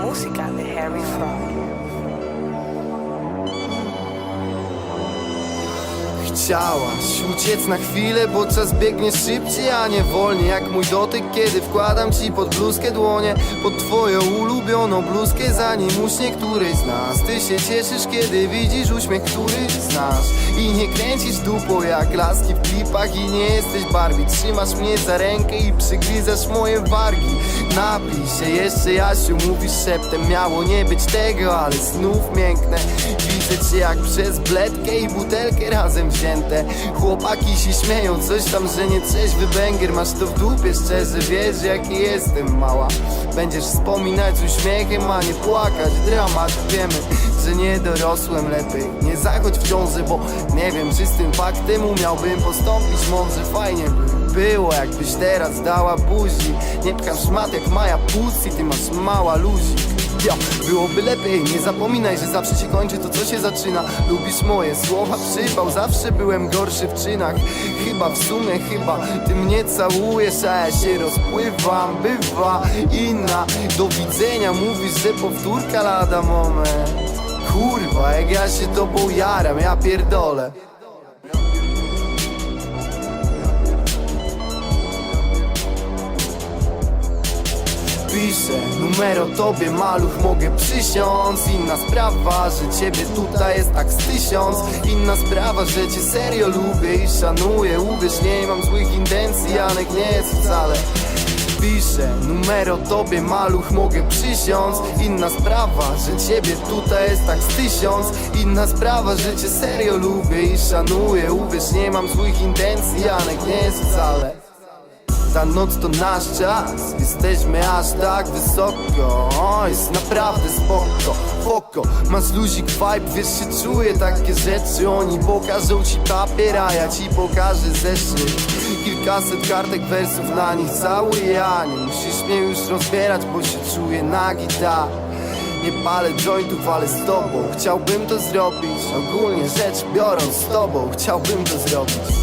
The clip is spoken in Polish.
Música de Harry Fraud. Chciałaś uciec na chwilę, bo czas biegnie szybciej, a nie wolniej. Jak mój dotyk, kiedy wkładam ci pod bluzkę dłonie Pod twoją ulubioną bluzkę, zanim uśnie któryś z nas. Ty się cieszysz, kiedy widzisz uśmiech, który znasz. I nie kręcisz dupą jak laski w klipach I nie jesteś Barbie, trzymasz mnie za rękę i przygryzasz moje wargi. Napij się jeszcze, Jasiu, mówisz szeptem. Miało nie być tego, ale znów mięknę. Widzę cię jak przez bledkę i butelkę razem wzięte. Chłopaki się śmieją, coś tam, że nie trzeźwy węgier Masz to w dupie, szczerze, wiesz jaki jestem mała. Będziesz wspominać uśmiechem, a nie płakać. Dramat, wiemy, że nie dorosłem lepiej. Nie zachodź w ciąży, bo nie wiem, czy z tym faktem umiałbym postąpić. Mądrze Fajnie by było, jakbyś teraz dała buzi. Nie pcham szmat jak Maja Pussy, ty masz mała luzik ja, byłoby lepiej, nie zapominaj, że zawsze się kończy to, co się zaczyna. Lubisz moje słowa, przypał, zawsze byłem gorszy w czynach. Chyba w sumie, chyba ty mnie całujesz, a ja się rozpływam Bywa inna, do widzenia mówisz, że powtórka lada moment. Kurwa, jak ja się tobą jaram, ja pierdolę Piszę numer o tobie, maluch, mogę przysiąc. Inna sprawa, że ciebie tutaj jest tak z tysiąc. Inna sprawa, że cię serio lubię i szanuję. Uwierz, nie mam złych intencji, Janek nie jest wcale. Piszę numer o tobie, maluch, mogę przysiąc. Inna sprawa, że ciebie tutaj jest tak z tysiąc. Inna sprawa, że cię serio lubię i szanuję. Uwierz, nie mam złych intencji, Janek nie jest wcale ta noc to nasz czas. Jesteśmy aż tak wysoko. O, Jest naprawdę spoko Foko, masz luzik vibe Wiesz się czuję. Takie rzeczy Oni pokażą ci papier, a ja ci pokażę zeszyt. Kilkaset kartek wersów na nich cały ja Nie musisz mnie już rozbierać, bo się czuję nagi tak nie palę jointów, ale z tobą. Chciałbym to zrobić. Ogólnie rzecz biorąc z tobą Chciałbym to zrobić